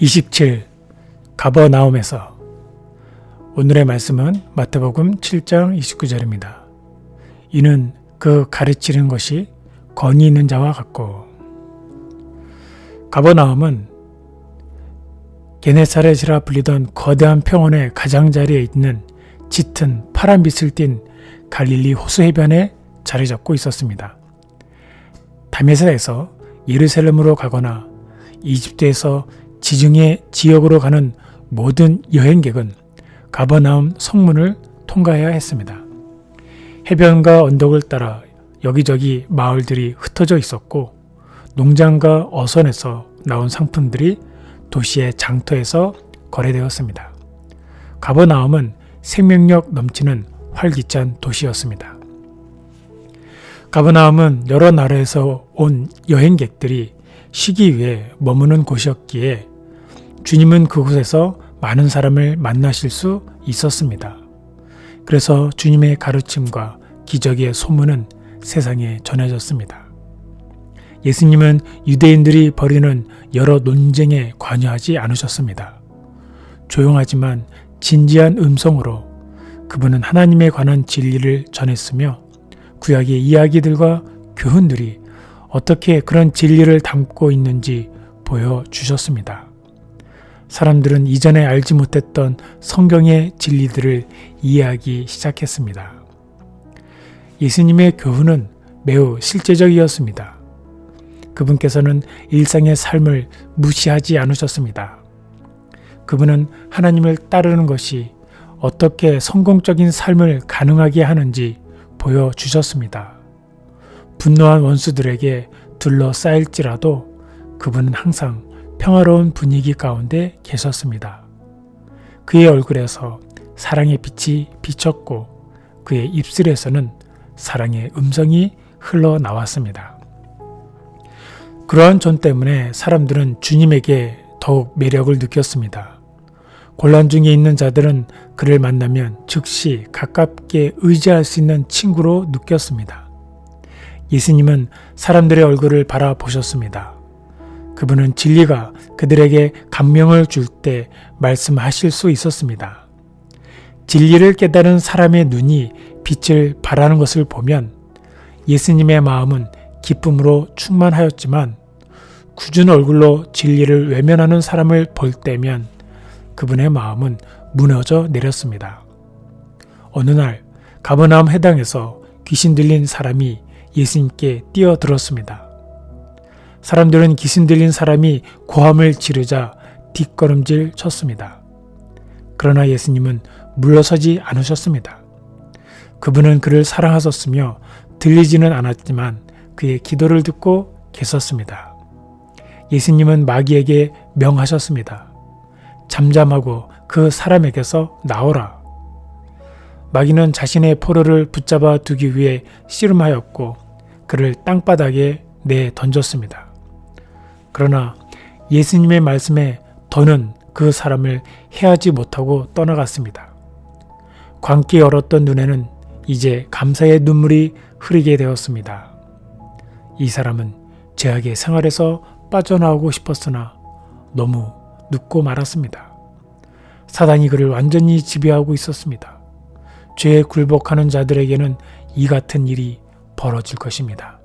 27 가버나움에서 오늘의 말씀은 마태복음 7장 29절입니다. 이는 그 가르치는 것이 권위 있는 자와 같고 가버나움은 게네사렛이라 불리던 거대한 평원의 가장자리에 있는 짙은 파란 빛을 띤 갈릴리 호수 해변에 자리 잡고 있었습니다. 다메섹에서 예루살렘으로 가거나 이집트에서 지중해 지역으로 가는 모든 여행객은 가버나움 성문을 통과해야 했습니다. 해변과 언덕을 따라 여기저기 마을들이 흩어져 있었고 농장과 어선에서 나온 상품들이 도시의 장터에서 거래되었습니다. 가버나움은 생명력 넘치는 활기찬 도시였습니다. 가버나움은 여러 나라에서 온 여행객들이 쉬기 위해 머무는 곳이었기에 주님은 그곳에서 많은 사람을 만나실 수 있었습니다. 그래서 주님의 가르침과 기적의 소문은 세상에 전해졌습니다. 예수님은 유대인들이 벌이는 여러 논쟁에 관여하지 않으셨습니다. 조용하지만 진지한 음성으로 그분은 하나님에 관한 진리를 전했으며 구약의 이야기들과 교훈들이 어떻게 그런 진리를 담고 있는지 보여주셨습니다. 사람들은 이전에 알지 못했던 성경의 진리들을 이해하기 시작했습니다. 예수님의 교훈은 매우 실제적이었습니다. 그분께서는 일상의 삶을 무시하지 않으셨습니다. 그분은 하나님을 따르는 것이 어떻게 성공적인 삶을 가능하게 하는지 보여주셨습니다. 분노한 원수들에게 둘러싸일지라도 그분은 항상 평화로운 분위기 가운데 계셨습니다. 그의 얼굴에서 사랑의 빛이 비쳤고 그의 입술에서는 사랑의 음성이 흘러나왔습니다. 그러한 존 때문에 사람들은 주님에게 더욱 매력을 느꼈습니다. 곤란 중에 있는 자들은 그를 만나면 즉시 가깝게 의지할 수 있는 친구로 느꼈습니다. 예수님은 사람들의 얼굴을 바라보셨습니다. 그분은 진리가 그들에게 감명을 줄 때 말씀하실 수 있었습니다. 진리를 깨달은 사람의 눈이 빛을 발하는 것을 보면 예수님의 마음은 기쁨으로 충만하였지만 굳은 얼굴로 진리를 외면하는 사람을 볼 때면 그분의 마음은 무너져 내렸습니다. 어느 날 가버나움 해당에서 귀신 들린 사람이 예수님께 뛰어들었습니다. 사람들은 귀신 들린 사람이 고함을 지르자 뒷걸음질 쳤습니다. 그러나 예수님은 물러서지 않으셨습니다. 그분은 그를 사랑하셨으며 들리지는 않았지만 그의 기도를 듣고 계셨습니다. 예수님은 마귀에게 명하셨습니다. 잠잠하고 그 사람에게서 나오라. 마귀는 자신의 포로를 붙잡아 두기 위해 씨름하였고 그를 땅바닥에 내 던졌습니다. 그러나 예수님의 말씀에 더는 그 사람을 해하지 못하고 떠나갔습니다. 광기 얼었던 눈에는 이제 감사의 눈물이 흐르게 되었습니다. 이 사람은 죄악의 생활에서 빠져나오고 싶었으나 너무 늦고 말았습니다. 사단이 그를 완전히 지배하고 있었습니다. 죄에 굴복하는 자들에게는 이 같은 일이 벌어질 것입니다.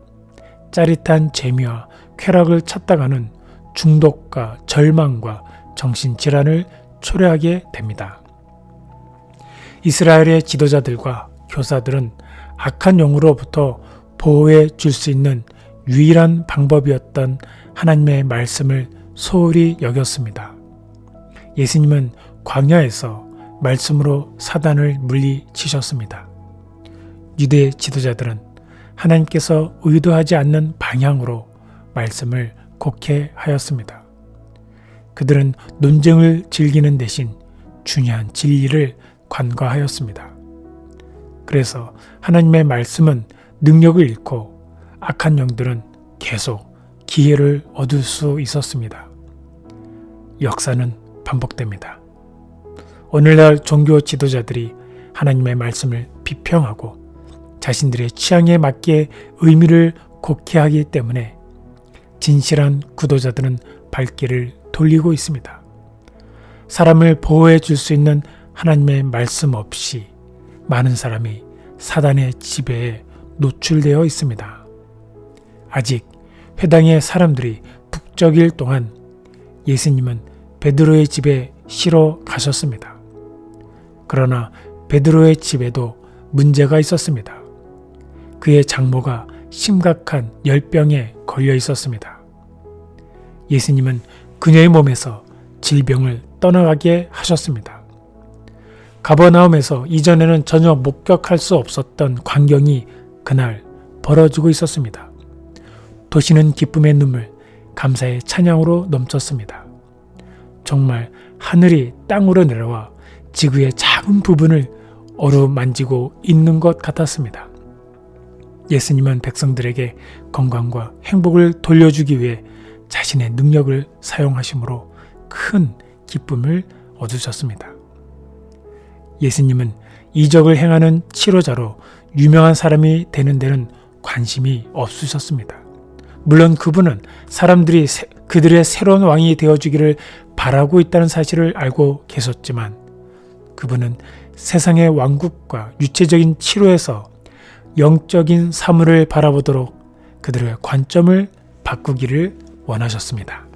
짜릿한 재미와 쾌락을 찾다가는 중독과 절망과 정신질환을 초래하게 됩니다. 이스라엘의 지도자들과 교사들은 악한 영으로부터 보호해 줄 수 있는 유일한 방법이었던 하나님의 말씀을 소홀히 여겼습니다. 예수님은 광야에서 말씀으로 사단을 물리치셨습니다. 유대 지도자들은 하나님께서 의도하지 않는 방향으로 말씀을 곡해하였습니다. 그들은 논쟁을 즐기는 대신 중요한 진리를 관과하였습니다. 그래서 하나님의 말씀은 능력을 잃고 악한 영들은 계속 기회를 얻을 수 있었습니다. 역사는 반복됩니다. 오늘날 종교 지도자들이 하나님의 말씀을 비평하고 자신들의 취향에 맞게 의미를 곡해하기 때문에 진실한 구도자들은 발길을 돌리고 있습니다. 사람을 보호해 줄 수 있는 하나님의 말씀 없이 많은 사람이 사단의 지배에 노출되어 있습니다. 아직 회당의 사람들이 북적일 동안 예수님은 베드로의 집에 쉬러 가셨습니다. 그러나 베드로의 집에도 문제가 있었습니다. 그의 장모가 심각한 열병에 걸려 있었습니다. 예수님은 그녀의 몸에서 질병을 떠나가게 하셨습니다. 가버나움에서 이전에는 전혀 목격할 수 없었던 광경이 그날 벌어지고 있었습니다. 도시는 기쁨의 눈물, 감사의 찬양으로 넘쳤습니다. 정말 하늘이 땅으로 내려와 지구의 작은 부분을 어루만지고 있는 것 같았습니다. 예수님은 백성들에게 건강과 행복을 돌려주기 위해 자신의 능력을 사용하심으로 큰 기쁨을 얻으셨습니다. 예수님은 이적을 행하는 치료자로 유명한 사람이 되는 데는 관심이 없으셨습니다. 물론 그분은 사람들이 새- 그들의 새로운 왕이 되어주기를 바라고 있다는 사실을 알고 계셨지만 그분은 세상의 왕국과 유체적인 치료에서 영적인 사물을 바라보도록 그들의 관점을 바꾸기를 원하셨습니다.